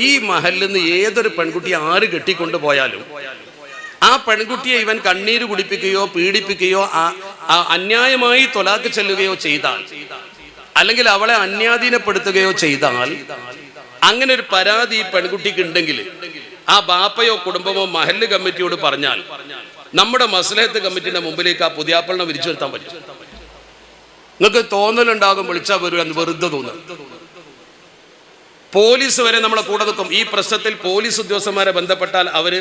ഈ മഹലിൽ നിന്ന് ഏതൊരു പെൺകുട്ടി ആര് കെട്ടിക്കൊണ്ടുപോയാലും ആ പെൺകുട്ടിയെ ഇവൻ കണ്ണീര് കുടിപ്പിക്കുകയോ പീഡിപ്പിക്കുകയോ അന്യായമായി തൊലാക്ക് ചെല്ലുകയോ ചെയ്താൽ അല്ലെങ്കിൽ അവളെ അന്യാധീനപ്പെടുത്തുകയോ ചെയ്താൽ അങ്ങനെ ഒരു പരാതി ഈ പെൺകുട്ടിക്ക് ഉണ്ടെങ്കിൽ ആ ബാപ്പയോ കുടുംബമോ മഹല്ല് കമ്മിറ്റിയോട് പറഞ്ഞാൽ നമ്മുടെ മസ്ലഹത്ത് കമ്മിറ്റിന്റെ മുമ്പിലേക്ക് ആ പുതിയാപ്പളിനെ വിരിച്ചു നിർത്താൻ പറ്റും. നിങ്ങൾക്ക് തോന്നലുണ്ടാകും വിളിച്ചാൽ വരും എന്ന് വെറുതെ തോന്നും പോലീസ് വരെ നമ്മളെ കൂടെ നിൽക്കും. ഈ പ്രശ്നത്തിൽ പോലീസ് ഉദ്യോഗസ്ഥന്മാരെ ബന്ധപ്പെട്ടാൽ അവർ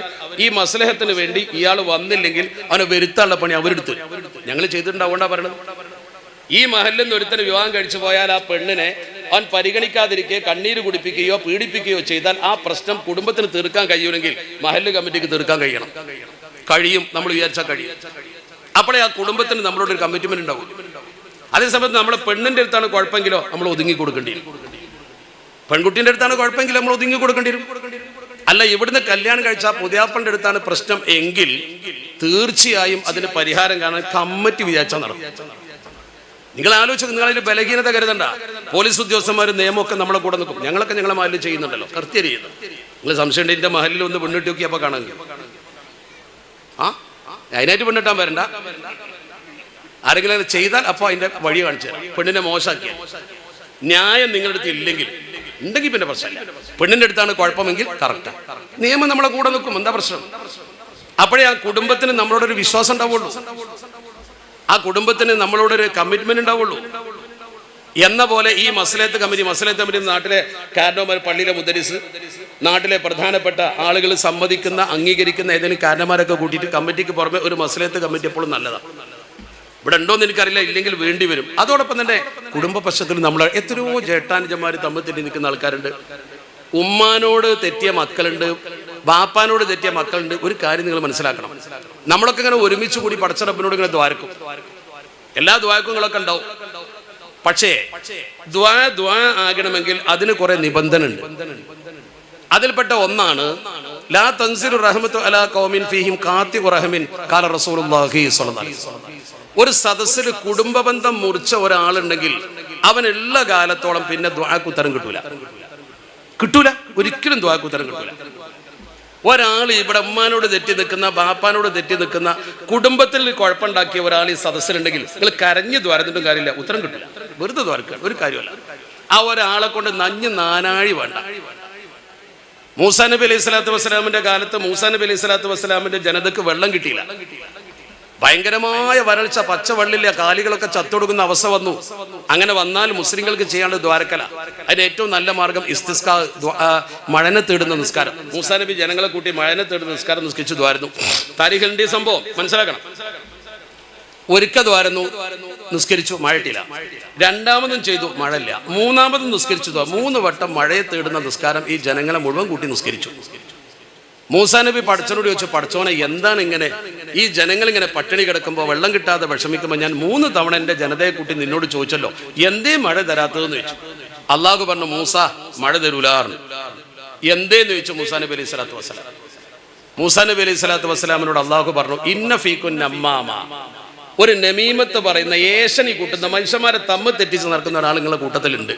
ഈ മസ്ലഹത്തിന് വേണ്ടി ഇയാൾ വന്നില്ലെങ്കിൽ അവനെ വരുത്താനുള്ള പണി അവരെടുത്ത് ഞങ്ങൾ ചെയ്തിട്ടുണ്ടാവണ്ട പറയണത്. ഈ മഹലിൽ നിന്ന് ഒരുത്തന് വിവാഹം കഴിച്ചു പോയാൽ ആ പെണ്ണിനെ അവൻ പരിഗണിക്കാതിരിക്കെ കണ്ണീര് കുടിപ്പിക്കുകയോ പീഡിപ്പിക്കുകയോ ചെയ്താൽ ആ പ്രശ്നം കുടുംബത്തിന് തീർക്കാൻ കഴിയുമെങ്കിൽ മഹല്ല് കമ്മിറ്റിക്ക് തീർക്കാൻ കഴിയണം. കഴിയും നമ്മൾ വിചാരിച്ചാൽ കഴിയും. അപ്പോഴേ ആ കുടുംബത്തിന് നമ്മളോട് ഒരു കമ്മിറ്റ്മെന്റ് ഉണ്ടാവും. അതേസമയത്ത് നമ്മളെ പെണ്ണിന്റെ അടുത്താണ് കുഴപ്പമെങ്കിലോ നമ്മൾ ഒതുങ്ങി കൊടുക്കേണ്ടി പെൺകുട്ടിന്റെ അടുത്താണ് കുഴപ്പമെങ്കിൽ നമ്മൾ ഒതുങ്ങി കൊടുക്കേണ്ടി വരും. അല്ല ഇവിടുന്ന് കല്യാണം കഴിച്ച പുതിയാപ്പന്റെ അടുത്താണ് പ്രശ്നം എങ്കിൽ തീർച്ചയായും അതിന് പരിഹാരം കാണാൻ കമ്മിറ്റി വിചാരിച്ചാൽ നടക്കും. നിങ്ങൾ ആലോചിച്ചു നിങ്ങൾ അതിന്റെ ബലഹീനത കരുതണ്ട. പോലീസ് ഉദ്യോഗസ്ഥന്മാരും നിയമമൊക്കെ നമ്മളെ കൂടെ നിൽക്കും. ഞങ്ങളൊക്കെ ഞങ്ങളെ മഹലിൽ ചെയ്യുന്നുണ്ടല്ലോ. കൃത്യ ചെയ്യുന്നു. നിങ്ങൾ സംശയം എന്റെ മഹലിൽ ഒന്ന് പെണ്ണിട്ട് നോക്കിയപ്പോൾ കാണാൻ ആ? അതിനായിട്ട് പെണ്ണിട്ടാൻ വരണ്ട. ആരെങ്കിലും ചെയ്താൽ അപ്പോൾ അതിന്റെ വഴി കാണിച്ചു തരാം. പെണ്ണിനെ മോശമാക്കിയ ന്യായം നിങ്ങളുടെ അടുത്ത് ഇല്ലെങ്കിൽ ഉണ്ടെങ്കിൽ പിന്നെ പ്രശ്നമില്ല. പെണ്ണിന്റെ അടുത്താണ് കുഴപ്പമെങ്കിൽ കറക്റ്റ് നിയമം നമ്മളെ കൂടെ നിൽക്കും. എന്താ പ്രശ്നം? അപ്പോഴേ ആ കുടുംബത്തിന് നമ്മളോടൊരു വിശ്വാസം ഉണ്ടാവുള്ളൂ. ആ കുടുംബത്തിന് നമ്മളോടൊരു കമ്മിറ്റ്മെന്റ് ഉണ്ടാവുള്ളൂ. എന്ന പോലെ ഈ മസലേത്ത് കമ്മിറ്റി മസലേത്ത് കമ്മിറ്റി നാട്ടിലെ കാരണവന്മാർ പള്ളിയിലെ മുദരിസ് നാട്ടിലെ പ്രധാനപ്പെട്ട ആളുകൾ സമ്മതിക്കുന്ന അംഗീകരിക്കുന്ന ഏതെങ്കിലും കാരണന്മാരൊക്കെ കൂട്ടിയിട്ട് കമ്മിറ്റിക്ക് പുറമെ ഒരു മസലേത്ത് കമ്മിറ്റി എപ്പോഴും നല്ലതാണ്. ഇവിടെ ഉണ്ടോന്ന് എനിക്കറിയില്ല ഇല്ലെങ്കിൽ വേണ്ടി വരും. അതോടൊപ്പം തന്നെ കുടുംബ പശ്ചാത്തലത്തിൽ നമ്മൾ എത്രയോ ജേട്ടാനുജന്മാർ തമ്മിൽ തെറ്റി നിൽക്കുന്ന ആൾക്കാരുണ്ട്. ഉമ്മാനോട് തെറ്റിയ മക്കളുണ്ട് ബാപ്പാനോട് തെറ്റിയ മക്കളുണ്ട്. ഒരു കാര്യം നിങ്ങൾ മനസ്സിലാക്കണം. നമ്മളൊക്കെ ഇങ്ങനെ ഒരുമിച്ച് കൂടി പടച്ചറപ്പിനോട് ഇങ്ങനെ ദ്വാരക്കും. എല്ലാ ദ്വാരക്കങ്ങളൊക്കെ ഉണ്ടാവും. പക്ഷേ ദ്വാ ദ്വാ ആകണമെങ്കിൽ അതിന് കുറെ നിബന്ധന ഉണ്ട് അതിൽപ്പെട്ട ഒന്നാണ് ലാ തൻസിർ റഹ്മത്തു അലാ ഖൗമിൻ ഫീഹിം കാത്തി റഹ്മിൻ കാല റസൂലുള്ളാഹി സ്വല്ലല്ലാഹി അലൈഹി വസല്ലം. ഒരു സദസ്സിൽ കുടുംബബന്ധം മുറിച്ച ഒരാളുണ്ടെങ്കിൽ അവൻ എല്ലാ കാലത്തോളം പിന്നെ ദ്വാക്കുത്തരം കിട്ടൂല. കിട്ടൂല. ഒരിക്കലും ദ്വാക്കുത്തരം കിട്ടൂല. ഒരാൾ ഇവിടെ അമ്മാനോട് തെറ്റി നിൽക്കുന്ന ബാപ്പാനോട് തെറ്റി നിൽക്കുന്ന കുടുംബത്തിൽ കുഴപ്പമുണ്ടാക്കിയ ഒരാൾ ഈ സദസ്സിലുണ്ടെങ്കിൽ നിങ്ങൾ കരഞ്ഞ് ദ്വാരത്തിട്ടും കാര്യമില്ല. ഉത്തരം കിട്ടില്ല വെറുതെ ദ്വാരക്കുക ഒരു കാര്യമല്ല ആ ഒരാളെ കൊണ്ട് നഞ്ഞ് നാനാഴി വേണ്ട. മൂസാ നബി അലൈഹി സ്വലാത്തു വസ്സലാമിന്റെ കാലത്ത് മൂസാ നബി അലൈഹി സ്വലാത്തു വസ്സലാമിന്റെ ജനതക്ക് വെള്ളം കിട്ടിയില്ല. ഭയങ്കരമായ വരൾച്ച പച്ചവെള്ളില്ല കാലികളൊക്കെ ചത്തൊടുക്കുന്ന അവസ്ഥ വന്നു. അങ്ങനെ വന്നാൽ മുസ്ലിങ്ങൾക്ക് ചെയ്യാനുള്ള ദ്വാരക്കല. അതിന് ഏറ്റവും നല്ല മാർഗം ഇസ്തിസ്ക മഴനെ തേടുന്ന നിസ്കാരം. മൂസാ നബി ജനങ്ങളെ കൂട്ടി മഴനെ തേടുന്ന നിസ്കാരം നിസ്കരിച്ചു ദ്വാരുന്നു. താരിഖലിന്റെ ഈ സംഭവം മനസ്സിലാക്കണം. ഒരുക്ക ദ്വാരുന്നു നിസ്കരിച്ചു മഴയിട്ടില്ല രണ്ടാമതും ചെയ്തു മഴയില്ല മൂന്നാമതും നിസ്കരിച്ചു മൂന്ന് വട്ടം മഴയെ തേടുന്ന നിസ്കാരം ഈ ജനങ്ങളെ മുഴുവൻ കൂട്ടി നിസ്കരിച്ചു. മൂസാ നബി പടച്ചനോട് ചോദിച്ചു പഠിച്ചോനെ എന്താണ് ഇങ്ങനെ ഈ ജനങ്ങൾ ഇങ്ങനെ പട്ടിണി കിടക്കുമ്പോൾ വെള്ളം കിട്ടാതെ വിഷമിക്കുമ്പോൾ ഞാൻ മൂന്ന് തവണ എന്റെ ജനതയെ കൂട്ടി നിന്നോട് ചോദിച്ചല്ലോ എന്തേ മഴ തരാത്തതെന്ന് ചോദിച്ചു. അള്ളാഹു പറഞ്ഞു മൂസ മഴ തരൂലാറിന് എന്തേന്ന് ചോദിച്ചു മൂസാ നബി അലൈഹി സ്വലാത്തു വസ്സലാം. മൂസാ നബി അലൈഹി സ്വലാത്തു വസ്സലാമിനോട് അള്ളാഹു പറഞ്ഞു ഇന്ന ഫീക്കുൻ അമ്മാമ ഒരു നമീമത്ത് പറയുന്ന ഏശനി കൂട്ടുന്ന മനുഷ്യന്മാരെ തമ്മ തെറ്റിച്ച് നടക്കുന്ന ഒരാൾ നിങ്ങളുടെ കൂട്ടത്തിലുണ്ട്.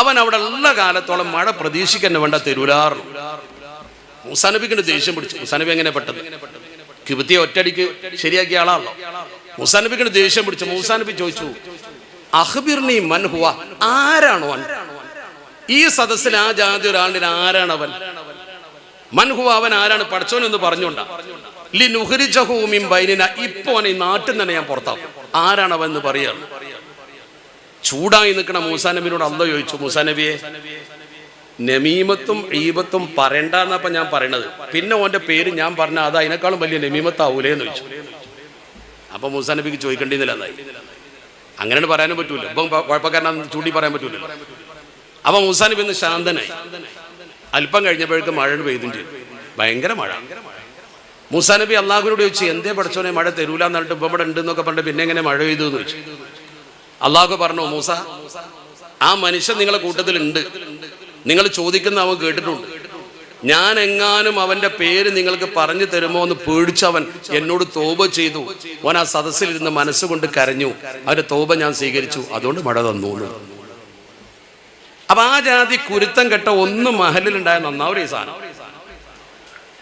അവൻ അവിടെ ഉള്ള കാലത്തോളം മഴ പ്രതീക്ഷിക്കാൻ വേണ്ട തെരുലാറും മുസാനബിക്കിന്റെ ദേഷ്യം പിടിച്ചു. മുസാനബി എങ്ങനെ പെട്ടത്? കിബത്തിയെ ഒറ്റടിക്ക് ശരിയാക്കിയ ആളാണല്ലോ. മൂസാനബിക്കിന് ദേഷ്യം പിടിച്ചു. മൂസാനബി ചോദിച്ചു അഹ്ബിർണി മൻഹുവ ആരാണോ ഈ സദസ്സിൽ ആ ജാതി ഒരാളിന് ആരാണവൻ മൻഹുവ അവൻ ആരാണ്? പഠിച്ചോൻ എന്ന് പറഞ്ഞോണ്ട ലി നുഹരിജഹൂമിൻ ബൈനിന. ഇപ്പൊ ഈ നാട്ടിൽ തന്നെ ഞാൻ പുറത്താവും ആരാണവൻ എന്ന് പറയാണ്. ചൂടായി നിൽക്കണ മൂസാനബിനോട് അല്ല ചോദിച്ചു മൂസാനബിയെ നമീമത്തും ഈബത്തും പറയണ്ട എന്നപ്പ ഞാൻ പറയണത്. പിന്നെ ഓന്റെ പേര് ഞാൻ പറഞ്ഞ അത് അതിനേക്കാളും വലിയ നമീമത്താവൂലേന്ന് ചോദിച്ചു. അപ്പൊ മൂസാനബിക്ക് ചോദിക്കേണ്ടിന്നില്ല എന്നായി. അങ്ങനെ പറയാനും പറ്റൂല. ഇപ്പം കുഴപ്പക്കാരനാ ചൂണ്ടി പറയാൻ പറ്റൂല. അപ്പൊ മൂസാനബി ഇന്ന് ശാന്തനായി. അല്പം കഴിഞ്ഞപ്പോഴേക്കും മഴ പെയ്തും ചെയ്തു. ഭയങ്കര മഴ. മൂസാനബി അള്ളാഹുവിനോട് ചോദിച്ചു എന്തേ പഠിച്ചോനെ? മഴ തരൂല എന്നിട്ട് ഇപ്പം ഇവിടെ ഉണ്ട് എന്നൊക്കെ പറഞ്ഞിട്ട് പിന്നെ എങ്ങനെ മഴ പെയ്തു എന്ന് ചോദിച്ചു. അള്ളാഹു പറഞ്ഞു മൂസ ആ മനുഷ്യൻ നിങ്ങളെ കൂട്ടത്തിലുണ്ട്. നിങ്ങൾ ചോദിക്കുന്ന അവൻ കേട്ടിട്ടുണ്ട്. ഞാൻ എങ്ങാനും അവന്റെ പേര് നിങ്ങൾക്ക് പറഞ്ഞു തരുമോ എന്ന് പേടിച്ചവൻ എന്നോട് തോപ ചെയ്തു. അവൻ ആ സദസ്സിലിരുന്ന് മനസ്സുകൊണ്ട് കരഞ്ഞു. അവന്റെ തോപ ഞാൻ സ്വീകരിച്ചു. അതുകൊണ്ട് മഴ തന്നു അപ്പൊ ആ ജാതി കുരുത്തം കെട്ട ഒന്ന് മഹലിലുണ്ടായ ഈ സാധനം.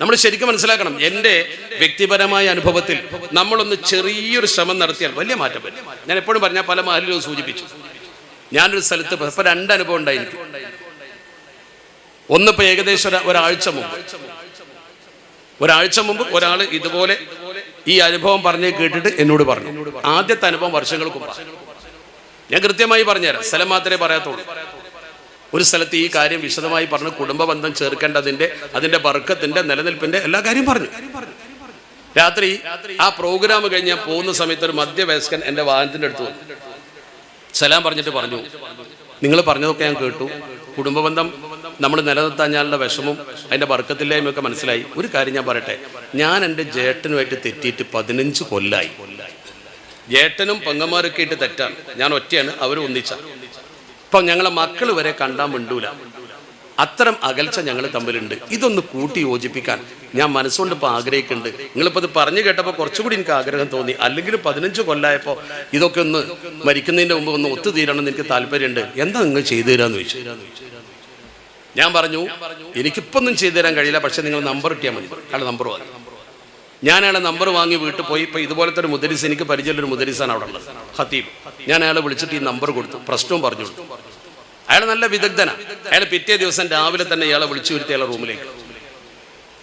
നമ്മൾ ശരിക്കും മനസ്സിലാക്കണം. എന്റെ വ്യക്തിപരമായ അനുഭവത്തിൽ നമ്മളൊന്ന് ചെറിയൊരു ശ്രമം നടത്തിയാൽ വലിയ മാറ്റം വരും. ഞാൻ എപ്പോഴും പറഞ്ഞാൽ പല മഹലിലും സൂചിപ്പിച്ചു. ഞാനൊരു സ്ഥലത്ത് ഇപ്പൊ രണ്ട് അനുഭവം ഉണ്ടായി എനിക്ക് ഒന്നിപ്പോ ഏകദേശം ഒരാഴ്ച മുമ്പ്. ഒരാഴ്ച മുമ്പ് ഒരാൾ ഇതുപോലെ ഈ അനുഭവം പറഞ്ഞ് കേട്ടിട്ട് എന്നോട് പറഞ്ഞു. ആദ്യത്തെ അനുഭവം വർഷങ്ങൾക്ക് ഞാൻ കൃത്യമായി പറഞ്ഞുതരാം. സ്ഥലം മാത്രമേ പറയാത്തുള്ളൂ. ഒരു സ്ഥലത്ത് ഈ കാര്യം വിശദമായി പറഞ്ഞ് കുടുംബ ബന്ധം ചേർക്കേണ്ടതിന്റെ അതിന്റെ വർക്കത്തിന്റെ നിലനിൽപ്പിന്റെ എല്ലാ കാര്യം പറഞ്ഞു. രാത്രി ആ പ്രോഗ്രാം കഴിഞ്ഞ് പോകുന്ന സമയത്ത് ഒരു മധ്യവയസ്കൻ എന്റെ വാഹനത്തിന്റെ അടുത്ത് വന്നു. സലാം പറഞ്ഞിട്ട് പറഞ്ഞു. നിങ്ങൾ പറഞ്ഞതൊക്കെ ഞാൻ കേട്ടു. കുടുംബ ബന്ധം നമ്മൾ നിലനിർത്താഞ്ഞാലുള്ള വിഷമവും അതിന്റെ വർക്കത്തില്ലായ്മയൊക്കെ മനസ്സിലായി. ഒരു കാര്യം ഞാൻ പറയട്ടെ. ഞാൻ എന്റെ ജേട്ടനുമായിട്ട് തെറ്റിയിട്ട് പതിനഞ്ച് കൊല്ലായി. ജേട്ടനും പെങ്ങന്മാരൊക്കെ ആയിട്ട് തെറ്റാണ്. ഞാൻ ഒറ്റയാണ് അവർ ഒന്നിച്ച. ഇപ്പം ഞങ്ങളെ മക്കൾ വരെ കണ്ടാൻ മിണ്ടൂല. അത്തരം അകൽച്ച ഞങ്ങൾ തമ്മിലുണ്ട്. ഇതൊന്ന് കൂട്ടി യോജിപ്പിക്കാൻ ഞാൻ മനസ്സുകൊണ്ട് ഇപ്പോൾ ആഗ്രഹിക്കുന്നുണ്ട്. നിങ്ങളിപ്പോൾ ഇത് പറഞ്ഞു കേട്ടപ്പോൾ കുറച്ചുകൂടി എനിക്ക് ആഗ്രഹം തോന്നി. അല്ലെങ്കിൽ പതിനഞ്ച് കൊല്ലായപ്പോൾ ഇതൊക്കെ ഒന്ന് മരിക്കുന്നതിന്റെ മുമ്പ് ഒന്ന് ഒത്തുതീരണം എന്ന് എനിക്ക് താല്പര്യമുണ്ട്. എന്താ നിങ്ങൾ ചെയ്തു തരാന്ന് ചോദിച്ചു ഞാൻ പറഞ്ഞു എനിക്കിപ്പൊന്നും ചെയ്തു തരാൻ കഴിയില്ല പക്ഷെ നിങ്ങൾ നമ്പർ കിട്ടിയാൽ മതി. അയാളെ നമ്പർ വാങ്ങി. ഞാൻ അയാളെ നമ്പർ വാങ്ങി വീട്ടിൽ പോയി ഇപ്പോൾ ഇതുപോലത്തെ ഒരു മുദരിസ് എനിക്ക് പരിചയമുള്ള ഒരു മുദരിസാണ് അവിടെ ഉള്ളത് ഹത്തീബ് ഞാൻ അയാളെ വിളിച്ചിട്ട് ഈ നമ്പർ കൊടുത്തു പ്രശ്നവും പറഞ്ഞു കൊടുത്തു. അയാൾ നല്ല വിദഗ്ധനാണ് അയാൾ പിറ്റേ ദിവസം രാവിലെ തന്നെ ഇയാളെ വിളിച്ചു വരുത്തി അയാളെ റൂമിലേക്ക്.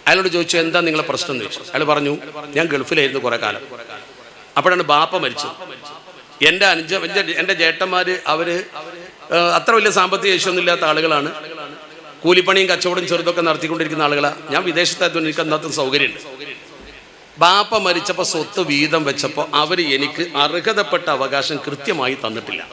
അയാളോട് ചോദിച്ചു എന്താ നിങ്ങളെ പ്രശ്നം? എന്ന് ചോദിച്ചു. അയാൾ പറഞ്ഞു ഞാൻ ഗൾഫിലായിരുന്നു കുറെ കാലം. അപ്പോഴാണ് ബാപ്പ മരിച്ചത്. എന്റെ അഞ്ച് എന്റെ എന്റെ അവർ അത്ര വലിയ സാമ്പത്തിക ശേഷിയൊന്നും ഇല്ലാത്ത ആളുകളാണ്. കൂലിപ്പണിയും കച്ചവടം ചെറുതൊക്കെ നടത്തിക്കൊണ്ടിരിക്കുന്ന ആളുകളാണ് ഞാൻ വിദേശത്തായതുകൊണ്ട് എനിക്ക് അന്നത്തെ സൗകര്യമുണ്ട്. ബാപ്പ മരിച്ചപ്പോൾ സ്വത്ത് വീതം വെച്ചപ്പോൾ അവർ എനിക്ക് അർഹതപ്പെട്ട അവകാശം കൃത്യമായി തന്നിട്ടില്ല.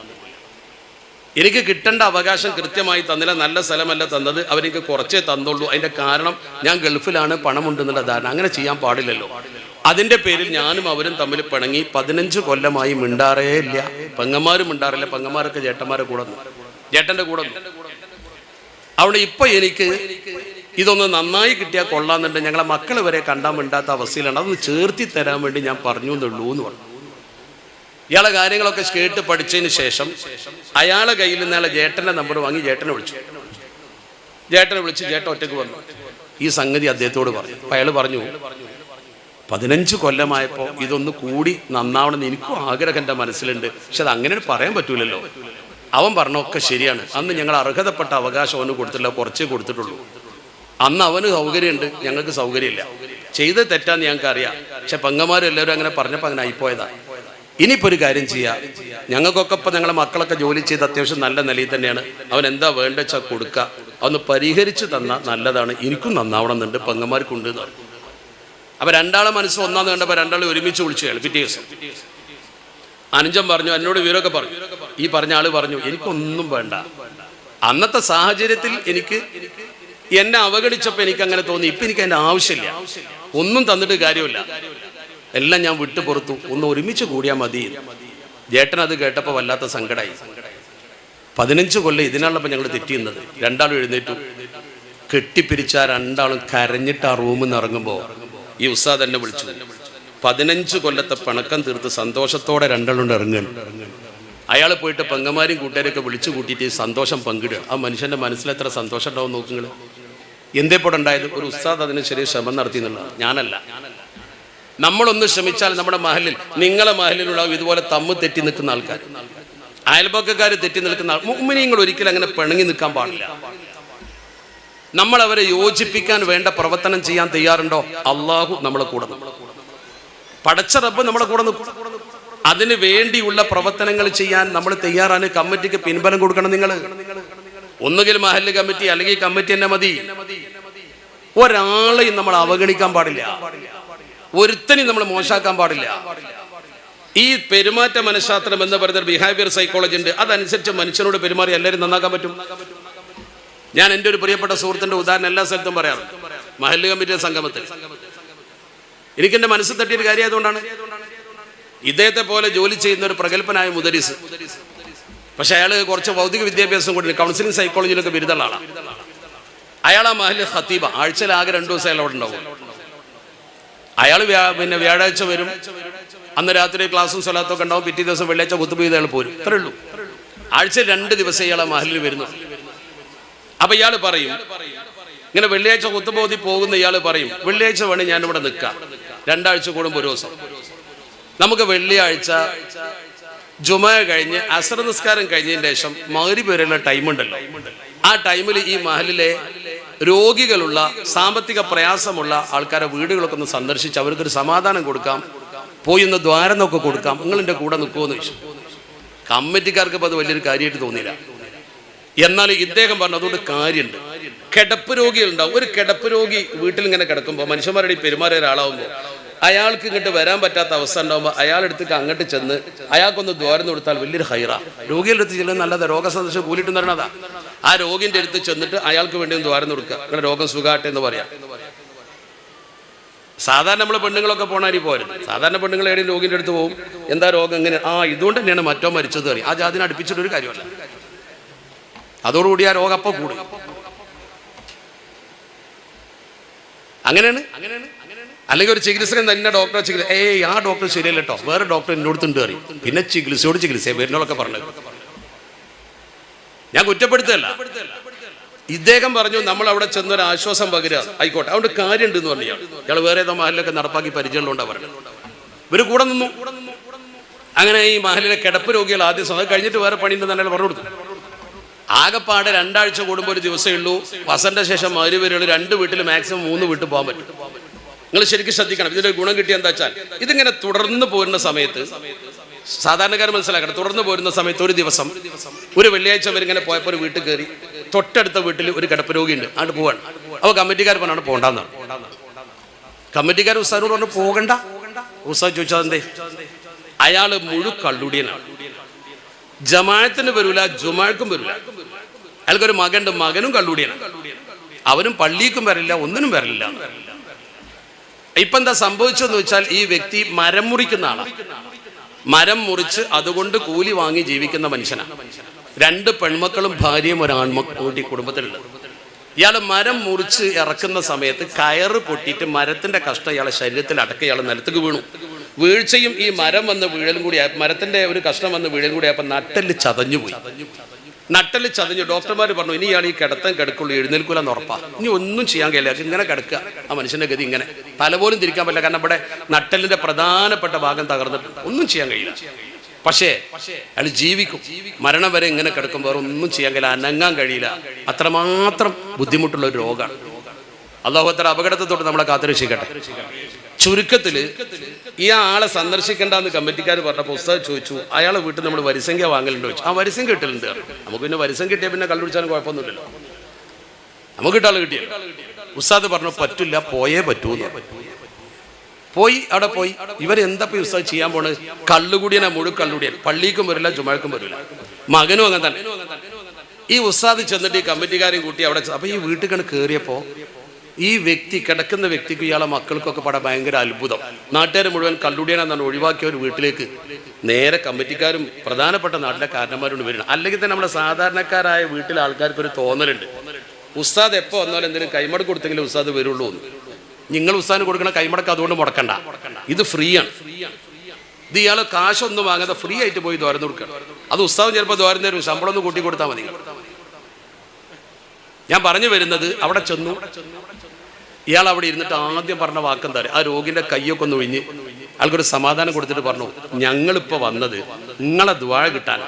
എനിക്ക് കിട്ടേണ്ട അവകാശം കൃത്യമായി തന്നില്ല. നല്ല സ്ഥലമല്ല തന്നത്. അവരെനിക്ക് കുറച്ചേ തന്നുള്ളൂ. അതിന്റെ കാരണം ഞാൻ ഗൾഫിലാണ് പണമുണ്ടെന്നുള്ള ധാരണ. അങ്ങനെ ചെയ്യാൻ പാടില്ലല്ലോ. അതിന്റെ പേരിൽ ഞാനും അവരും തമ്മിൽ പിണങ്ങി പതിനഞ്ച് കൊല്ലമായി മിണ്ടാറേ ഇല്ല. പെങ്ങന്മാരും മിണ്ടാറില്ല. പെങ്ങന്മാരൊക്കെ ചേട്ടന്മാരെ കൂടെ ചേട്ടന്റെ കൂടെ. അവിടെ ഇപ്പൊ എനിക്ക് ഇതൊന്ന് നന്നായി കിട്ടിയാൽ കൊള്ളാന്നുണ്ട് ഞങ്ങളെ മക്കൾ വരെ കണ്ടാൻ മിണ്ടാത്ത അവസ്ഥയിലാണ്. അതൊന്ന് ചേർത്തി തരാൻ വേണ്ടി ഞാൻ പറഞ്ഞു എന്നുള്ളൂ എന്ന് പറഞ്ഞു. ഇയാളെ കാര്യങ്ങളൊക്കെ കേട്ട് പഠിച്ചതിന് ശേഷം അയാളെ കയ്യിൽ നിന്ന് അയാളെ ജേട്ടന്റെ നമ്പർ വാങ്ങി ജേട്ടനെ വിളിച്ചു. ജേട്ടനെ വിളിച്ച് ജേട്ടൻ ഒറ്റയ്ക്ക് വന്നു. ഈ സംഗതി അദ്ദേഹത്തോട് പറഞ്ഞു. അപ്പൊ അയാൾ പറഞ്ഞു പതിനഞ്ച് കൊല്ലമായപ്പോൾ ഇതൊന്ന് കൂടി നന്നാവണമെന്ന് എനിക്കും ആഗ്രഹം എന്റെ മനസ്സിലുണ്ട്. പക്ഷെ അത് അങ്ങനെ പറയാൻ പറ്റൂലല്ലോ. അവൻ പറഞ്ഞൊക്കെ ശരിയാണ്. അന്ന് ഞങ്ങൾ അർഹതപ്പെട്ട അവകാശം അവന് കൊടുത്തില്ല കുറച്ചേ കൊടുത്തിട്ടുള്ളൂ. അന്ന് അവന് സൗകര്യമുണ്ട് ഞങ്ങൾക്ക് സൗകര്യമില്ല. ചെയ്ത് തെറ്റാന്ന് ഞങ്ങൾക്ക് അറിയാം. പക്ഷെ പെങ്ങന്മാരും എല്ലാവരും അങ്ങനെ പറഞ്ഞപ്പോൾ അങ്ങനെ ആയിപ്പോയതാ. ഇനിയിപ്പോൾ ഒരു കാര്യം ചെയ്യാം. ഞങ്ങൾക്കൊക്കെ ഇപ്പം ഞങ്ങളെ മക്കളൊക്കെ ജോലി ചെയ്ത് അത്യാവശ്യം നല്ല നിലയിൽ തന്നെയാണ്. അവൻ എന്താ വേണ്ട വെച്ചാൽ കൊടുക്കുക അതൊന്ന് പരിഹരിച്ച് തന്ന നല്ലതാണ്. എനിക്കും നന്നാവണം എന്നുണ്ട് പെങ്ങന്മാർക്കുണ്ട് എന്ന് പറഞ്ഞു. അപ്പൊ രണ്ടാളെ മനസ്സ് ഒന്നാന്ന് കണ്ടപ്പോൾ രണ്ടാളെ ഒരുമിച്ച് വിളിച്ചു കേൾ പിറ്റേ ദിവസം അനുജൻ പറഞ്ഞു എന്നോട് വിവരമൊക്കെ പറഞ്ഞു. ഈ പറഞ്ഞ ആൾ പറഞ്ഞു എനിക്കൊന്നും വേണ്ട. അന്നത്തെ സാഹചര്യത്തിൽ എനിക്ക് എന്നെ അവഗണിച്ചപ്പോൾ എനിക്ക് അങ്ങനെ തോന്നി. ഇപ്പൊ എനിക്ക് എന്റെ ആവശ്യമില്ല. ഒന്നും തന്നിട്ട് കാര്യമില്ല. എല്ലാം ഞാൻ വിട്ടു പുറത്തു. ഒന്ന് ഒരുമിച്ച് കൂടിയാൽ മതി. ജേട്ടൻ അത് കേട്ടപ്പോൾ വല്ലാത്ത സങ്കടമായി പതിനഞ്ച് കൊല്ലം ഇതിനാണല്ലോ ഞങ്ങൾ തെറ്റിയുന്നത് രണ്ടാളും എഴുന്നേറ്റു. കെട്ടിപ്പിരിച്ച രണ്ടാളും കരഞ്ഞിട്ട് ആ റൂമിൽ നിന്ന് ഇറങ്ങുമ്പോൾ ഈ ഉസ്താദ് എന്നെ വിളിച്ചു. പതിനഞ്ച് കൊല്ലത്തെ പണക്കം തീർത്ത് സന്തോഷത്തോടെ രണ്ടാളുണ്ട് ഇറങ്ങുകയാണ്. അയാൾ പോയിട്ട് പെങ്ങന്മാരും കൂട്ടുകാരൊക്കെ വിളിച്ചു കൂട്ടിയിട്ട് സന്തോഷം പങ്കിടുക. ആ മനുഷ്യന്റെ മനസ്സിൽ എത്ര സന്തോഷം ഉണ്ടാവും നോക്കുങ്ങൾ എന്തേപ്പോടെ ഉണ്ടായത്? ഒരു ഉസ്താദ് അതിന് ചെറിയ ശ്രമം നടത്തി എന്നുള്ളതാണ്. ഞാനല്ല. നമ്മളൊന്ന് ശ്രമിച്ചാൽ നമ്മുടെ മഹലിൽ നിങ്ങളെ മഹലിലുണ്ടാവും ഇതുപോലെ തമ്മ് തെറ്റി നിൽക്കുന്ന ആൾക്കാർ. അയൽപക്കക്കാർ തെറ്റി നിൽക്കുന്ന ആൾ മുമ്മിനിങ്ങൾ ഒരിക്കലും അങ്ങനെ പിണങ്ങി നിൽക്കാൻ പാടില്ല. നമ്മൾ അവരെ യോജിപ്പിക്കാൻ വേണ്ട പ്രവർത്തനം ചെയ്യാൻ തയ്യാറുണ്ടോ? അള്ളാഹു നമ്മളെ കൂടെ. പടച്ച റബ്ബ് നമ്മളെ കൂടെ നിൽക്കും. അതിന് വേണ്ടിയുള്ള പ്രവർത്തനങ്ങൾ ചെയ്യാൻ നമ്മൾ തയ്യാറാണ്. കമ്മിറ്റിക്ക് പിൻബലം കൊടുക്കണം നിങ്ങൾ ഒന്നുകിൽ മഹല്ല് കമ്മിറ്റി അല്ലെങ്കിൽ കമ്മിറ്റി തന്നെ മതി. ഒരാളെയും നമ്മൾ അവഗണിക്കാൻ പാടില്ല. ഒരുത്തനെയും നമ്മൾ മോശാക്കാൻ പാടില്ല. ഈ പെരുമാറ്റ മനഃശാസ്ത്രം എന്ന് പറയുന്ന ബിഹേവിയർ സൈക്കോളജി ഉണ്ട്. അതനുസരിച്ച് മനുഷ്യനോട് പെരുമാറി എല്ലാവരും നന്നാക്കാൻ പറ്റും. ഞാൻ എന്റെ ഒരു പ്രിയപ്പെട്ട സുഹൃത്തിന്റെ ഉദാഹരണം എല്ലാ സ്ഥലത്തും പറയാറുണ്ട്. മഹല്ല് കമ്മിറ്റിയുടെ സംഗമത്തിൽ. എനിക്ക് മനസ്സ് തട്ടിയൊരു കാര്യമായതുകൊണ്ടാണ്. ഇദ്ദേഹത്തെ പോലെ ജോലി ചെയ്യുന്ന ഒരു പ്രഗത്ഭനായ മുദരിസ്. പക്ഷെ അയാൾ കുറച്ച് ഭൗതിക വിദ്യാഭ്യാസം കൂടി കൗൺസിലിംഗ് സൈക്കോളജിയിലൊക്കെ ബിരുദമുള്ള അയാൾ ആ മഹൽ ഖത്തീബ. ആഴ്ചയിൽ ആകെ രണ്ടു ദിവസം അയാൾ അവിടെ ഉണ്ടാവും. അയാൾ പിന്നെ വ്യാഴാഴ്ച വരും. അന്ന് രാത്രി ക്ലാസ്സും സ്വലാത്തൊക്കെ ഉണ്ടാവും. പിറ്റേ ദിവസം വെള്ളിയാഴ്ച കുത്തുബ് ചെയ്ത് അയാൾ പോരും. ഇത്രേ ഉള്ളൂ. ആഴ്ച രണ്ട് ദിവസം ഇയാൾ ആ മഹലിൽ വരുന്നു. അപ്പൊ ഇയാൾ പറയും ഇങ്ങനെ വെള്ളിയാഴ്ച കുത്തുബോധി പോകുന്ന ഇയാൾ പറയും വെള്ളിയാഴ്ച വേണേ ഞാൻ ഇവിടെ നിൽക്കാം. രണ്ടാഴ്ച കൂടുമ്പോൾ ഒരു ദിവസം. നമുക്ക് വെള്ളിയാഴ്ച ജുമ കഴിഞ്ഞ് അസർ നിസ്കാരം കഴിഞ്ഞതിന് ശേഷം മകരി ടൈം ഉണ്ടല്ലോ. ആ ടൈമിൽ ഈ മഹലിലെ രോഗികളുള്ള സാമ്പത്തിക പ്രയാസമുള്ള ആൾക്കാരെ വീടുകളൊക്കെ ഒന്ന് സന്ദർശിച്ച് അവർക്കൊരു സമാധാനം കൊടുക്കാം. പോയി ഒന്ന് ദ്വാരം നോക്കെ കൊടുക്കാം. നിങ്ങൾ എന്റെ കൂടെ നിൽക്കുമെന്ന് ചോദിച്ചു. കമ്മിറ്റിക്കാർക്ക് ഇപ്പോൾ അത് വലിയൊരു കാര്യമായിട്ട് തോന്നിയില്ല. എന്നാൽ ഇദ്ദേഹം പറഞ്ഞു അതുകൊണ്ട് കാര്യമുണ്ട്. കിടപ്പ് രോഗികളുണ്ടാവും. ഒരു കിടപ്പ് രോഗി വീട്ടിൽ ഇങ്ങനെ കിടക്കുമ്പോൾ മനുഷ്യന്മാരുടെ പെരുമാറിയ ഒരാളാവുമ്പോൾ അയാൾക്ക് ഇങ്ങോട്ട് വരാൻ പറ്റാത്ത അവസ്ഥ ഉണ്ടാകുമ്പോൾ അയാളെടുത്തേക്ക് അങ്ങോട്ട് ചെന്ന് അയാൾക്കൊന്ന് ദ്വാരം കൊടുത്താൽ വലിയൊരു ഹൈറ. രോഗിയുടെ അടുത്ത് ചെല്ലുന്ന നല്ലത്. രോഗസന്ദർശം കൂലിട്ട് തരണതാ ആ രോഗിന്റെ അടുത്ത് ചെന്നിട്ട് അയാൾക്ക് വേണ്ടി ഒന്ന് ദ്വാരം കൊടുക്കുക. അങ്ങനെ രോഗം സുഖാട്ടെ എന്ന് പറയാം. സാധാരണ നമ്മൾ പെണ്ണുങ്ങളൊക്കെ പോണാരി പോരും സാധാരണ പെണ്ണുങ്ങൾ ഏടെയും രോഗിന്റെ അടുത്ത് പോകും എന്താ രോഗം എങ്ങനെ ആ ഇതുകൊണ്ട് തന്നെയാണ് മറ്റോ മരിച്ചത് അറിയാം ആ ജാതിനെ അടുപ്പിച്ചിട്ടൊരു കാര്യമല്ല. അതോടുകൂടി ആ രോഗം അപ്പം കൂടും. അങ്ങനെയാണ് അങ്ങനെയാണ്? അല്ലെങ്കിൽ ഒരു ചികിത്സകൻ തന്നെ ഡോക്ടറെ ചികിത്സ ഏയ് ആ ഡോക്ടർ ശരിയല്ല കേട്ടോ വേറെ ഡോക്ടർ എന്നോടത്തുണ്ട് കയറി പിന്നെ ചികിത്സയോട് ചികിത്സ വരുന്നോളൊക്കെ പറഞ്ഞു ഞാൻ കുറ്റപ്പെടുത്തല്ല. ഇദ്ദേഹം പറഞ്ഞു നമ്മൾ അവിടെ ചെന്നൊരു ആശ്വാസം പകരുക. ആയിക്കോട്ടെ. അതുകൊണ്ട് കാര്യമുണ്ട് എന്ന് പറഞ്ഞു ഇയാൾ. വേറെ ഏതോ മഹലിലൊക്കെ നടപ്പാക്കി പരിചയമുള്ളതുകൊണ്ടാണ് പറഞ്ഞു ഇവർ കൂടെ നിന്നു. അങ്ങനെ ഈ മഹലിലെ കിടപ്പ് രോഗികൾ ആദ്യം സമയം കഴിഞ്ഞിട്ട് വേറെ പണിയുണ്ട് തന്നെ പറഞ്ഞു കൊടുത്തു. ആകെപ്പാടെ രണ്ടാഴ്ച കൂടുമ്പോൾ ഒരു ദിവസമേ ഉള്ളൂ. വസന്റെ ശേഷം മധുര വരെയുള്ള രണ്ട് വീട്ടിൽ മാക്സിമം മൂന്ന് വീട്ടിൽ പോകാൻ പറ്റും. നിങ്ങൾ ശരിക്കും ശ്രദ്ധിക്കണം. ഇതിന്റെ ഗുണം കിട്ടിയ എന്താ വെച്ചാൽ ഇതിങ്ങനെ തുടർന്ന് പോരുന്ന സമയത്ത് സാധാരണക്കാർ മനസ്സിലാക്കണം തുടർന്ന് പോരുന്ന സമയത്ത് ഒരു ദിവസം ഒരു വെള്ളിയാഴ്ച അവരിങ്ങനെ പോയപ്പോൾ ഒരു വീട്ടിൽ കയറി തൊട്ടടുത്ത വീട്ടിൽ ഒരു കിടപ്പ് രോഗിയുണ്ട്. അങ്ങോട്ട് പോവാണ്. അപ്പോൾ കമ്മിറ്റിക്കാർ പറഞ്ഞാണ് പോകണ്ടെന്നാണ് കമ്മിറ്റിക്കാർ ഉസ്താദിനോട് പറഞ്ഞു പോകണ്ട. ഉസ്താദ് ചോദിച്ചാൽ എന്തേ? അയാൾ മുഴു കള്ളുടിയനാണ്. ജമാഅത്തിന് വരൂല ജുമാക്കും വരൂല. അയാൾക്കൊരു മകനുണ്ട് മകനും കള്ളുടിയനാണ്. അവനും പള്ളിക്കും വരില്ല ഒന്നിനും വരില്ല ഇപ്പൊ എന്താ സംഭവിച്ചതെന്ന് വെച്ചാൽ ഈ വ്യക്തി മരം മുറിക്കുന്ന ആളാണ് മരം മുറിച്ച് അതുകൊണ്ട് കൂലി വാങ്ങി ജീവിക്കുന്ന മനുഷ്യനാണ് രണ്ട് പെൺമക്കളും ഭാര്യയും ഒരു ആൺമക്കൂട്ടി കുടുംബത്തിലുണ്ട് ഇയാൾ മരം മുറിച്ച് ഇറക്കുന്ന സമയത്ത് കയറ് പൊട്ടിയിട്ട് മരത്തിന്റെ കഷ്ടം ഇയാളെ ശരീരത്തിൽ അടക്ക ഇയാൾ നിലത്തേക്ക് വീണു. വീഴ്ചയും ഈ മരം വന്ന് വീഴലും കൂടി മരത്തിന്റെ ഒരു കഷ്ണം വന്ന് വീഴലും കൂടി ആയപ്പോൾ നട്ടൽ ചതഞ്ഞുപോയി. നട്ടൽ ചതഞ്ഞു ഡോക്ടർമാർ പറഞ്ഞു ഇനിയാണ് ഈ കിടത്തം കിടക്കുള്ളൂ എഴുന്നേൽക്കൂല എന്ന് ഉറപ്പാ. ഇനി ഒന്നും ചെയ്യാൻ കഴിയില്ല ഇങ്ങനെ കിടക്കുക. ആ മനുഷ്യന്റെ ഗതി ഇങ്ങനെ. തല പോലും തിരിക്കാൻ പറ്റില്ല കാരണം ഇവിടെ നട്ടലിന്റെ പ്രധാനപ്പെട്ട ഭാഗം തകർന്നിട്ട് ഒന്നും ചെയ്യാൻ കഴിയില്ല. പക്ഷേ അയാൾ ജീവിക്കും. മരണം വരെ ഇങ്ങനെ കിടക്കും വേറെ ഒന്നും ചെയ്യാൻ കഴിയില്ല അനങ്ങാൻ കഴിയില്ല. അത്രമാത്രം ബുദ്ധിമുട്ടുള്ള ഒരു രോഗമാണ് അള്ളാഹു അത്ര അപകടത്തെ തൊട്ട് നമ്മളെ കാത്തുരക്ഷിക്കട്ടെ. ചുരുക്കത്തിൽ ഈ ആളെ സന്ദർശിക്കേണ്ടെന്ന് കമ്മിറ്റിക്കാർ പറഞ്ഞപ്പോൾ പുസ്തകം ചോദിച്ചു അയാളെ വീട്ടിൽ നമ്മൾ വരിസംഖ്യ വാങ്ങലുണ്ട്? ചോദിച്ചു. ആ വരിസം കിട്ടലുണ്ട്. നമുക്ക് പിന്നെ വരിസം കിട്ടിയ പിന്നെ കണ്ടുപിടിച്ചാലും കുഴപ്പമൊന്നുമില്ലല്ലോ. നമുക്ക് കിട്ടാൾ കിട്ടിയ. ഉസ്താദ് പറഞ്ഞു പറ്റില്ല പോയേ പറ്റൂ പോയി അവിടെ പോയി. ഇവരെന്താ ഇപ്പൊ ഈ ഉസ്താദ് ചെയ്യാൻ പോണത് കള്ളുകൂടിയനെ മുഴു കള്ളുകൂടിയൻ പള്ളിക്കും വരില്ല ജുമഴക്കും വരില്ല. മകനും അങ്ങനെ തന്നെ. ഈ ഉസ്താദ് ചെന്നിട്ട് ഈ കമ്മിറ്റിക്കാരെയും കൂട്ടി അവിടെ അപ്പൊ ഈ വീട്ടിൽ കണ്ട് കയറിയപ്പോ ഈ വ്യക്തി കിടക്കുന്ന വ്യക്തിക്ക് ഇയാളെ മക്കൾക്കൊക്കെ പട ഭയങ്കര അത്ഭുതം. നാട്ടുകാർ മുഴുവൻ കള്ളുടിയാണെന്നാണ് ഒഴിവാക്കിയ ഒരു വീട്ടിലേക്ക്. നേരെ കമ്മിറ്റിക്കാരും പ്രധാനപ്പെട്ട നാട്ടിലെ കാരണന്മാരോട് വരണം അല്ലെങ്കിൽ തന്നെ നമ്മുടെ സാധാരണക്കാരായ വീട്ടിലെ ആൾക്കാർക്ക് ഒരു തോന്നലുണ്ട്. ഉസ്താദ് എപ്പോൾ വന്നാലും എന്തെങ്കിലും കൈമടക്ക് കൊടുത്തെങ്കിലും ഉസ്താദ് വരുള്ളൂ എന്ന്. നിങ്ങൾ ഉസ്താദിന് കൊടുക്കണ കൈമടക്ക് അതുകൊണ്ട് മുടക്കണ്ട. ഇത് ഫ്രീ ആണ് ഇത് ഇയാൾ കാശൊന്നും വാങ്ങാതെ ഫ്രീ ആയിട്ട് പോയി ദ്വാരം കൊടുക്കണം. അത് ഉസ്താദ് ചിലപ്പോൾ ദ്വാരം തരും. ശമ്പളം ഒന്ന് കൂട്ടി കൊടുത്താൽ മതി. ഞാൻ പറഞ്ഞു വരുന്നത് അവിടെ ചെന്നു. ഇയാൾ അവിടെ ഇരുന്നിട്ട് ആദ്യം പറഞ്ഞ വാക്കെന്താ? ആ രോഗിന്റെ കൈയൊക്കെ ഒന്ന് ഒഴിഞ്ഞ്. ആൾക്കൊരു സമാധാനം കൊടുത്തിട്ട് പറഞ്ഞു ഞങ്ങളിപ്പോ വന്നത് നിങ്ങളെ ദ്വാര കിട്ടാൻ.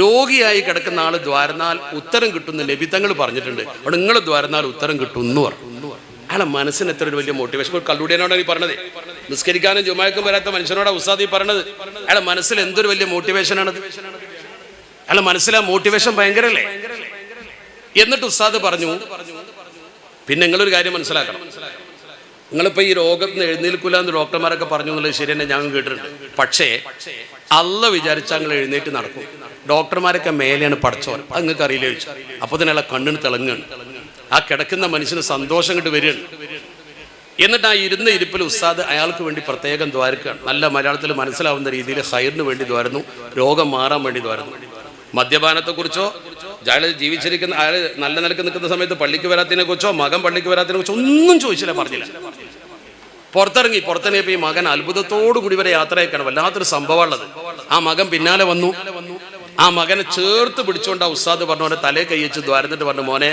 രോഗിയായി കിടക്കുന്ന ആൾ ദ്വാരനാൽ ഉത്തരം കിട്ടുന്ന ലഭിതങ്ങൾ പറഞ്ഞിട്ടുണ്ട്. അവിടെ നിങ്ങൾ ദ്വാരനാൽ ഉത്തരം കിട്ടുന്നു എന്ന് പറഞ്ഞു. അയാളെ മനസ്സിന് എത്ര ഒരു വലിയ മോട്ടിവേഷൻ ഒരു കള്ളുടിയനോടാണ് ഈ പറഞ്ഞത്. നിസ്കരിക്കാനും ജുമായക്കും വരാത്ത മനുഷ്യനോടാ ഉസ്താദ് പറഞ്ഞത്. അയാളെ മനസ്സിൽ എന്തൊരു വലിയ മോട്ടിവേഷനാണത് അയാളെ മനസ്സിലാ മോട്ടിവേഷൻ ഭയങ്കരല്ലേ? എന്നിട്ട് ഉസ്താദ് പറഞ്ഞു പിന്നെ നിങ്ങളൊരു കാര്യം മനസ്സിലാക്കണം. നിങ്ങളിപ്പോൾ ഈ രോഗത്തിന് എഴുന്നേൽക്കില്ല എന്ന് ഡോക്ടർമാരൊക്കെ പറഞ്ഞു എന്നുള്ളത് ശരി തന്നെ ഞാൻ കേട്ടിട്ടുണ്ട്. പക്ഷേ അല്ല വിചാരിച്ചാൽ നിങ്ങൾ എഴുന്നേറ്റ് നടക്കും. ഡോക്ടർമാരൊക്കെ മേലെയാണ് പഠിച്ചവർ അത് നിങ്ങൾക്ക് അറിയില്ല ചോദിച്ചു. അപ്പോൾ തന്നെ അയാളെ കണ്ണിന് തിളങ്ങുകയാണ്. ആ കിടക്കുന്ന മനുഷ്യന് സന്തോഷം കിട്ട് വരികയാണ്. എന്നിട്ട് ആ ഇരുന്ന ഇരിപ്പിൽ ഉസ്താദ് അയാൾക്ക് വേണ്ടി പ്രത്യേകം ദ്വാരക്കുകയാണ്. നല്ല മലയാളത്തിൽ മനസ്സിലാവുന്ന രീതിയിൽ ഹൈറിന് വേണ്ടി ദ്വാരുന്നു. രോഗം മാറാൻ വേണ്ടി ദ്വാരുന്നു. മദ്യപാനത്തെക്കുറിച്ചോ അയാൾ ജീവിച്ചിരിക്കുന്ന അയാൾ നല്ല നിലയ്ക്ക് നിൽക്കുന്ന സമയത്ത് പള്ളിക്ക് വരാത്തതിനെ കുറിച്ചോ മകൻ പള്ളിക്ക് വരാത്തതിനെ കുറിച്ചോ ഒന്നും ചോദിച്ചില്ല പറഞ്ഞില്ല. പുറത്തിറങ്ങി പുറത്തിറങ്ങിയപ്പോൾ ഈ മകൻ അത്ഭുതത്തോടു കൂടി വരെ യാത്രയൊക്കെയാണ് അയക്കണം വല്ലാത്തൊരു സംഭവമുള്ളത് ആ മകൻ പിന്നാലെ വന്നു. ആ മകനെ ചേർത്ത് പിടിച്ചുകൊണ്ട് ആ ഉസ്താദ് പറഞ്ഞു അവനെ തലേ കൈയച്ച് ദ്വാരന്നിട്ട് പറഞ്ഞു മോനെ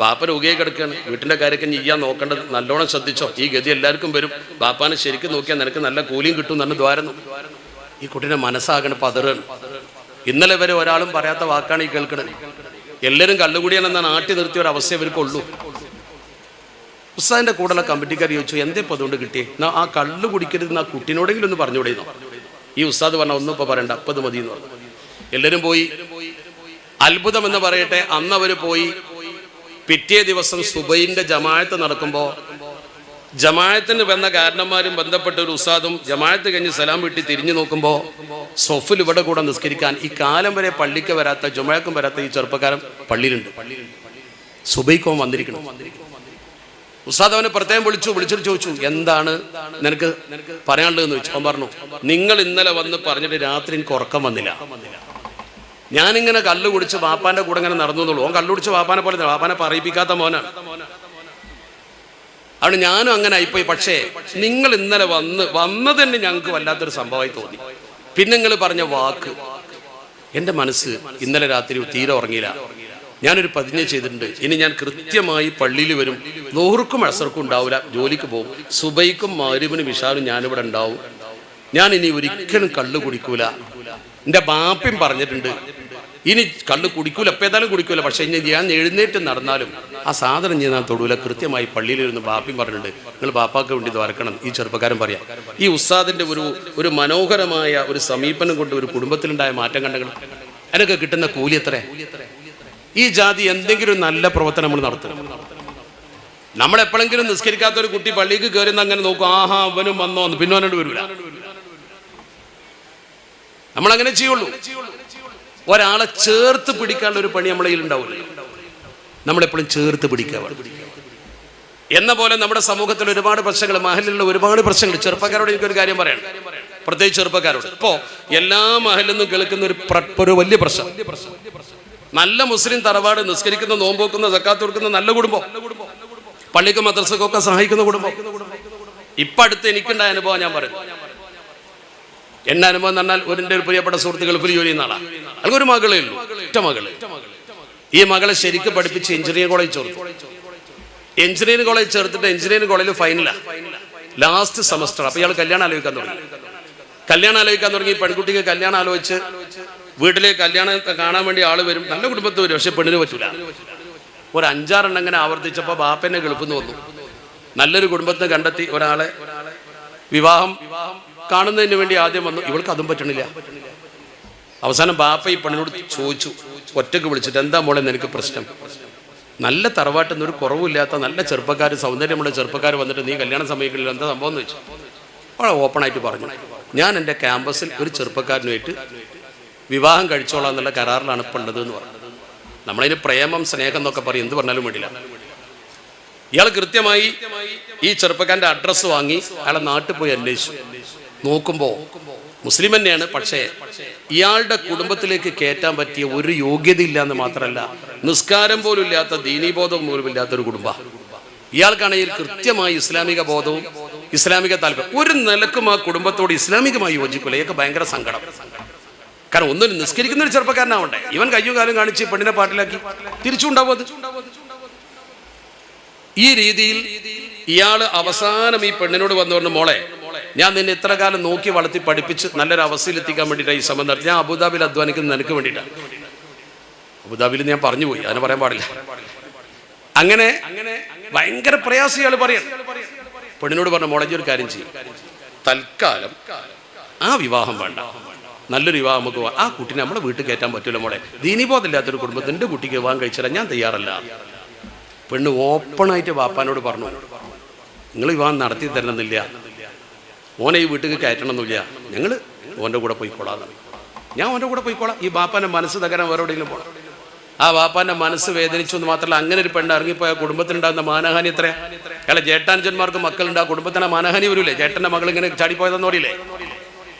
ബാപ്പ രോഗിയായി കിടക്കുകയാണ്. വീട്ടിന്റെ കാര്യമൊക്കെ നീയാ നോക്കേണ്ടത് നല്ലോണം ശ്രദ്ധിച്ചോ. ഈ ഗതി എല്ലാവർക്കും വരും. ബാപ്പാനെ ശരിക്കും നോക്കിയാൽ നിനക്ക് നല്ല കൂലിയും കിട്ടും എന്ന് ദ്വാരുന്നു ഈ കുട്ടീനെ മനസ്സാകണ പതറാണ് ഇന്നലെ വരെ ഒരാളും പറയാത്ത വാക്കാണ് ഈ കേൾക്കുന്നത്. എല്ലാവരും കള്ളുകൂടിയാണെന്നാണ് നാട്ടി നിർത്തിയ ഒരു അവസ്ഥ ഇവർക്കുള്ളൂ ഉസ്താദിന്റെ കൂടെയുള്ള കമ്മിറ്റിക്കാർ ചോദിച്ചു എന്തേ ഇപ്പൊ അതുകൊണ്ട് കിട്ടിയേ? എന്നാ ആ കള്ളു കുടിക്കരുത് ആ കുട്ടീനോടെങ്കിലും ഒന്ന് പറഞ്ഞു പറഞ്ഞുകൂടെയെന്നോ ഈ ഉസ്താദ് പറഞ്ഞ ഒന്നും ഇപ്പൊ പറയണ്ട അപ്പത് മതി എന്ന് പറഞ്ഞു. എല്ലാവരും പോയി. അത്ഭുതം എന്ന് പറയട്ടെ അന്ന് പോയി. പിറ്റേ ദിവസം സുബൈന്റെ ജമായത്ത് നടക്കുമ്പോൾ ജമായത്തിന് വന്ന കാരണന്മാരും ബന്ധപ്പെട്ട ഒരു ഉസ്താദും ജമായത്ത് കഴിഞ്ഞ് സലാം വീട്ടി തിരിഞ്ഞു നോക്കുമ്പോൾ സൊഫിൽ ഇവിടെ കൂടെ നിസ്കരിക്കാൻ ഈ കാലം വരെ പള്ളിക്ക് വരാത്ത ജുമഴക്കും വരാത്ത ഈ ചെറുപ്പക്കാരൻ പള്ളിയിലുണ്ട്. സുബൈക്കോം വന്നിരിക്കണം ഉസ്താദ് അവനെ പ്രത്യേകം വിളിച്ചു വിളിച്ചിട്ട് ചോദിച്ചു എന്താണ് നിനക്ക് പറയാനുള്ളതെന്ന് ചോദിച്ചു? അവൻ പറഞ്ഞു നിങ്ങൾ ഇന്നലെ വന്ന് പറഞ്ഞിട്ട് രാത്രി എനിക്ക് ഉറക്കം വന്നില്ല. ഞാനിങ്ങനെ കല്ല് കുടിച്ച് വാപ്പാന്റെ കൂടെ ഇങ്ങനെ നടന്നു എന്നുള്ളൂ. ഓൻ കല്ലു കുടിച്ച് വാപ്പാനെ പോലെ വാപ്പാനെ പറയിപ്പിക്കാത്ത മോനാണ്. അവിടെ ഞാനും അങ്ങനെ ആയിപ്പോയി. പക്ഷേ നിങ്ങൾ ഇന്നലെ വന്ന് വന്നത് തന്നെ ഞങ്ങൾക്ക് വല്ലാത്തൊരു സംഭവമായി തോന്നി. പിന്നെ നിങ്ങൾ പറഞ്ഞ വാക്ക്. എന്റെ മനസ്സ് ഇന്നലെ രാത്രി തീരെ ഉറങ്ങിയില്ല. ഞാനൊരു പതിഞ്ഞ ചെയ്തിട്ടുണ്ട്. ഇനി ഞാൻ കൃത്യമായി പള്ളിയിൽ വരും. നൂറുക്കും അസർക്കും ഉണ്ടാവില്ല. ജോലിക്ക് പോകും. സുബൈക്കും മാരുവിനും വിശാലും ഞാനിവിടെ ഉണ്ടാവും. ഞാൻ ഇനി ഒരിക്കലും കള്ളു കുടിക്കൂല. എന്റെ ബാപ്പയും പറഞ്ഞിട്ടുണ്ട്. ഇനി കള്ളു കുടിക്കൂല. ഏതായാലും കുടിക്കൂല. പക്ഷേ ഇനി ഞാൻ എഴുന്നേറ്റ് നടന്നാലും ആ സാധനം ഞാൻ തൊടുവില കൃത്യമായി പള്ളിയിലിരുന്ന് ബാപ്പയും പറഞ്ഞിട്ടുണ്ട്. നിങ്ങൾ ബാപ്പാക്ക് വേണ്ടി ഇത് വരക്കണം ഈ ചെറുപ്പക്കാരൻ പറയാം. ഈ ഉസ്താദിന്റെ ഒരു ഒരു മനോഹരമായ ഒരു സമീപനം കൊണ്ട് ഒരു കുടുംബത്തിലുണ്ടായ മാറ്റം കണ്ടെങ്കിൽ അതിനൊക്കെ കിട്ടുന്ന കൂലി എത്ര ഈ ജാതി എന്തെങ്കിലും നല്ല പ്രവർത്തനം നമ്മൾ നടത്തും. നമ്മൾ എപ്പോഴെങ്കിലും നിസ്കരിക്കാത്ത ഒരു കുട്ടി പള്ളിക്ക് കയറുന്ന അങ്ങനെ നോക്കും ആഹാ അവനും വന്നോ എന്ന് പിന്നെ അവനോട് വരില്ല നമ്മൾ അങ്ങനെ ചെയ്യുള്ളൂ. ഒരാളെ ചേർത്ത് പിടിക്കാനുള്ള ഒരു പണി നമ്മളെ ഉണ്ടാവില്ല നമ്മളെപ്പോഴും ചേർത്ത് പിടിക്കുക. എന്ന പോലെ നമ്മുടെ സമൂഹത്തിൽ ഒരുപാട് പ്രശ്നങ്ങൾ മഹലിലുള്ള ഒരുപാട് പ്രശ്നങ്ങൾ. ചെറുപ്പക്കാരോട് എനിക്കൊരു കാര്യം പറയാം. പ്രത്യേകിച്ച് ചെറുപ്പക്കാരോട്. ഇപ്പോ എല്ലാ മഹലിൽ നിന്നും കേൾക്കുന്ന ഒരു ഒരു വലിയ പ്രശ്നം. നല്ല മുസ്ലിം തറവാട് നിസ്കരിക്കുന്ന നോമ്പോക്കുന്ന സക്കാത്ത് കൊടുക്കുന്ന നല്ല കുടുംബം. പള്ളിക്കും മദ്രസക്കൊക്കെ സഹായിക്കുന്ന കുടുംബം. ഇപ്പം അടുത്ത് എനിക്കുണ്ടായ അനുഭവം ഞാൻ പറയുന്നു. എന്റെ അനുഭവം എന്ന് പറഞ്ഞാൽ ഒരു പ്രിയപ്പെട്ട സുഹൃത്ത് ഗൾഫിൽ ജോലി അയാൾക്ക് ഒരു മകളേ ഉള്ളൂ. ഒറ്റ മകൾ. ഈ മകളെ ശരിക്കും പഠിപ്പിച്ച് എഞ്ചിനീയറിംഗ് കോളേജ് ചേർത്തു. എഞ്ചിനീയറിംഗ് കോളേജ് ചേർത്തിട്ട് എഞ്ചിനീയറിംഗ് കോളേജിൽ ഫൈനലാ ലാസ്റ്റ് സെമസ്റ്റർ അപ്പൊ ഇയാൾ കല്യാണം ആലോചിക്കാൻ തുടങ്ങി. കല്യാണം ആലോചിക്കാൻ തുടങ്ങി. പെൺകുട്ടിക്ക് കല്യാണം ആലോചിച്ച് വീട്ടിലെ കല്യാണം കാണാൻ വേണ്ടി ആൾ വരും. നല്ല കുടുംബത്തിൽ വരും. പക്ഷെ പെണ്ണിന് പറ്റൂല. ഒരു അഞ്ചാറെണ്ണം ഇങ്ങനെ ആവർത്തിച്ചപ്പോൾ ബാപ്പനെ ഗൾഫിൽ വന്നു. നല്ലൊരു കുടുംബത്തിന് കണ്ടെത്തി ഒരാളെ വിവാഹം കാണുന്നതിന് വേണ്ടി ആദ്യം വന്നു. ഇവൾക്ക് അതും പറ്റണില്ല. അവസാനം ബാപ്പ ഈ പെണ്ണിനോട് ചോദിച്ചു ഒറ്റയ്ക്ക് വിളിച്ചിട്ട് എന്താ മോളെ നിനക്ക് പ്രശ്നം? നല്ല തറവാട്ടിൽ ഒരു കുറവില്ലാത്ത നല്ല ചെറുപ്പക്കാർ സൗന്ദര്യമുള്ള ചെറുപ്പക്കാർ വന്നിട്ട് നീ കല്യാണം സമയങ്ങളിൽ എന്താ സംഭവം എന്ന് വെച്ചു വളരെ ഓപ്പണായിട്ട് പറഞ്ഞു ഞാൻ എന്റെ ക്യാമ്പസിൽ ഒരു ചെറുപ്പക്കാരനുമായിട്ട് വിവാഹം കഴിച്ചോളാം എന്നുള്ള കരാറിലാണ് ഇപ്പോൾ ഉള്ളത് എന്ന് പറഞ്ഞു. നമ്മളതിന് പ്രേമം സ്നേഹം എന്നൊക്കെ പറയും എന്ത് പറഞ്ഞാലും വേണ്ടില്ല. ഇയാൾ കൃത്യമായി ഈ ചെറുപ്പക്കാരന്റെ അഡ്രസ്സ് വാങ്ങി അയാളെ നാട്ടിൽ പോയി അന്വേഷിച്ചു. നോക്കുമ്പോൾ മുസ്ലിം തന്നെയാണ് പക്ഷേ ഇയാളുടെ കുടുംബത്തിലേക്ക് കയറ്റാൻ പറ്റിയ ഒരു യോഗ്യത ഇല്ല എന്ന് മാത്രമല്ല നിസ്കാരം പോലും ഇല്ലാത്ത ദീനീബോധം പോലും ഇല്ലാത്ത ഒരു കുടുംബ. ഇയാൾക്കാണെങ്കിൽ കൃത്യമായി ഇസ്ലാമിക ബോധവും ഇസ്ലാമിക താല്പര്യം. ഒരു നിലക്കും ആ കുടുംബത്തോട് ഇസ്ലാമികമായി യോജിക്കില്ല ഇയൊക്കെ ഭയങ്കര സങ്കടം. കാരണം ഒന്നും നിസ്കരിക്കുന്ന ഒരു ചെറുപ്പക്കാരനാവണ്ടേ? ഇവൻ കയ്യും കാലം കാണിച്ച് പെണ്ണിനെ പാട്ടിലാക്കി. തിരിച്ചുണ്ടാവും അത്. ഈ രീതിയിൽ ഇയാൾ അവസാനം ഈ പെണ്ണിനോട് വന്നു പറഞ്ഞു മോളെ ഞാൻ നിന്നെ ഇത്ര കാലം നോക്കി വളർത്തി പഠിപ്പിച്ച് നല്ലൊരു അവസ്ഥയിൽ എത്തിക്കാൻ വേണ്ടിയിട്ടാണ് ഈ ശ്രമം നടത്തി. ഞാൻ അബുദാബിയിൽ അധ്വാനിക്കുന്നത് നിനക്ക് വേണ്ടിയിട്ടാണ് അബുദാബിയിൽ ഞാൻ പറഞ്ഞു പോയി. അതിനെ പറയാൻ പാടില്ല. അങ്ങനെ അങ്ങനെ ഭയങ്കര പ്രയാസം ഇയാൾ പറയാം പെണ്ണിനോട് പറഞ്ഞ മോളെ ഒരു കാര്യം ചെയ്യും. തൽക്കാലം ആ വിവാഹം വേണ്ട. നല്ലൊരു വിവാഹം നമുക്ക് ആ കുട്ടിനെ നമ്മുടെ വീട്ടിൽ കയറ്റാൻ പറ്റില്ല മോളെ. ദീനിബോധമില്ലാത്തൊരു കുടുംബത്തിൽ എന്റെ കുട്ടിക്ക് വിവാഹം കഴിച്ചാൽ ഞാൻ തയ്യാറല്ല. പെണ്ണ് ഓപ്പണായിട്ട് വാപ്പാനോട് പറഞ്ഞു നിങ്ങൾ വിവാഹം നടത്തി തരണമെന്നില്ല. മോനെ ഈ വീട്ടിൽ കയറ്റണമെന്നില്ല ഞങ്ങൾ ഓന്റെ കൂടെ പോയിക്കോളാം. ഞാൻ ഓന്റെ കൂടെ പോയിക്കോളാം. ഈ ബാപ്പാന്റെ മനസ്സ് തകരാൻ വേറെ എവിടെയെങ്കിലും പോകണം ആ ബാപ്പാന്റെ മനസ്സ് വേദനിച്ചു എന്ന് മാത്രമല്ല അങ്ങനെ ഒരു പെണ്ണ് ഇറങ്ങിപ്പോയ കുടുംബത്തിനുണ്ടാകുന്ന മാനഹാനി എത്രയാ? അയാളെ ജേട്ടാനുജന്മാർക്ക് മക്കളുണ്ട്. ആ കുടുംബത്തിന്റെ മാനഹാനി വരൂലേ? ചേട്ടന്റെ മകൾ ഇങ്ങനെ ചാടിപ്പോയതെന്ന് പറയില്ലേ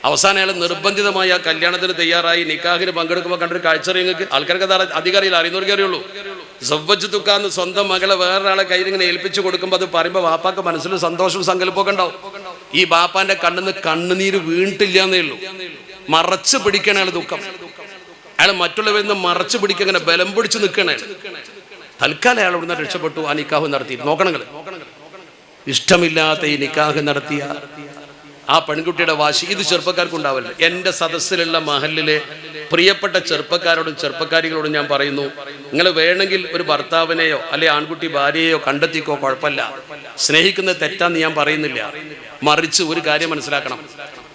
അവസാനം അയാൾ നിർബന്ധിതമായി ആ കല്യാണത്തിന് തയ്യാറായി. നിക്കാഹിന് പങ്കെടുക്കുമ്പോൾ കണ്ടൊരു കാഴ്ച നിങ്ങൾക്ക് ആൾക്കാർക്ക് അത് അധികാരിയില്ല. അറിയുന്നവർക്ക് അറിയുള്ളൂ. സവ്വജ് തുക്കാന്ന് സ്വന്തം മകളെ വേറൊരാളെ കയ്യിൽ ഇങ്ങനെ ഏൽപ്പിച്ചു കൊടുക്കുമ്പോൾ അത് പറയുമ്പോൾ വാപ്പാക്ക് മനസ്സിൽ സന്തോഷവും സങ്കല്പമൊക്കെ ഉണ്ടാവും. ഈ ബാപ്പാന്റെ കണ്ണിന്ന് കണ്ണുനീര് വീണിട്ടില്ല എന്നേ ഉള്ളൂ. മറച്ച് പിടിക്കണ അയാൾ ദുഃഖം. അയാൾ മറ്റുള്ളവരിൽ നിന്ന് മറച്ചു പിടിക്കങ്ങനെ ബലം പിടിച്ച് നിൽക്കണേ തൽക്കാലം അയാൾ ഇവിടുന്ന് രക്ഷപ്പെട്ടു ആ നിക്കാഹ് നടത്തി നോക്കണങ്ങൾ ഇഷ്ടമില്ലാത്ത ഈ നിക്കാഹ് നടത്തിയ ആ പെൺകുട്ടിയുടെ വാശി ഇത് ചെറുപ്പക്കാർക്ക് ഉണ്ടാവില്ല. എന്റെ സദസ്സിലുള്ള മഹലിലെ പ്രിയപ്പെട്ട ചെറുപ്പക്കാരോടും ചെറുപ്പക്കാരികളോടും ഞാൻ പറയുന്നു നിങ്ങൾ വേണമെങ്കിൽ ഒരു ഭർത്താവിനെയോ അല്ലെ ആൺകുട്ടി ഭാര്യയെയോ കണ്ടെത്തിക്കോ കുഴപ്പമില്ല. സ്നേഹിക്കുന്നത് തെറ്റാന്ന് ഞാൻ പറയുന്നില്ല. മറിച്ച് ഒരു കാര്യം മനസ്സിലാക്കണം.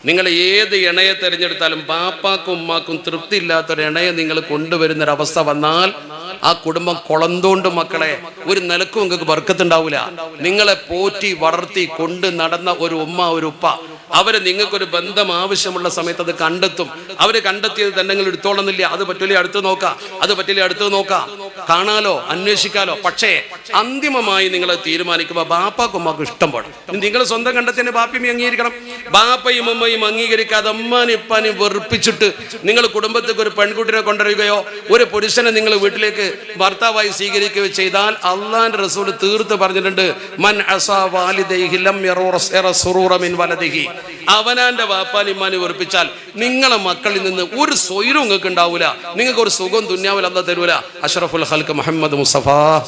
നിങ്ങൾ ഏത് ഇണയെ തിരഞ്ഞെടുത്താലും പാപ്പാക്കും ഉമ്മാക്കും തൃപ്തി ഇല്ലാത്തൊരു ഇണയെ നിങ്ങൾ കൊണ്ടുവരുന്ന ഒരു അവസ്ഥ വന്നാൽ ആ കുടുംബം കൊളന്തോണ്ട് മക്കളെ ഒരു നിലക്കും നിങ്ങൾക്ക് വർക്കത്തുണ്ടാവില്ല നിങ്ങളെ പോറ്റി വളർത്തി കൊണ്ട് നടന്ന ഒരു ഉമ്മ ഒരു ഉപ്പ അവർ നിങ്ങൾക്കൊരു ബന്ധം ആവശ്യമുള്ള സമയത്ത് അത് കണ്ടെത്തും. അവർ കണ്ടെത്തിയത് തന്നെ നിങ്ങൾ എടുത്തോളുന്നില്ല? അത് പറ്റില്ല അടുത്ത് നോക്കാം. അത് പറ്റില്ല അടുത്ത് നോക്കാം. കാണാലോ അന്വേഷിക്കാലോ. പക്ഷേ അന്തിമമായി നിങ്ങൾ തീരുമാനിക്കുമ്പോൾ ബാപ്പാക്കും ഉമ്മാക്കും ഇഷ്ടം പോണം നിങ്ങൾ സ്വന്തം കണ്ടെത്തി ബാപ്പയും അംഗീകരിക്കണം. ബാപ്പയും അമ്മയും അംഗീകരിക്കാതെ അമ്മാനും ഇപ്പാനും വെറുപ്പിച്ചിട്ട് നിങ്ങൾ കുടുംബത്തേക്ക് ഒരു പെൺകുട്ടിനെ കൊണ്ടുവരികയോ ഒരു പുരുഷനെ നിങ്ങൾ വീട്ടിലേക്ക് ഭർത്താവായി സ്വീകരിക്കുകയോ ചെയ്താൽ അള്ളാന്റെ റസൂൽ തീർത്ത് പറഞ്ഞിട്ടുണ്ട് മൻ വലദിഹി അവനാന്റെ വാപ്പാനിമാനെ വെറുപ്പിച്ചാൽ നിങ്ങളെ മക്കളിൽ നിന്ന് ഒരു സ്വൈരവും നിങ്ങൾക്ക് ഉണ്ടാവൂല. നിങ്ങൾക്ക് ഒരു സുഖം തുന്യാവിൽ അല്ല തരൂല. അഷ്റഫുൽ خلق محمد مصطفى.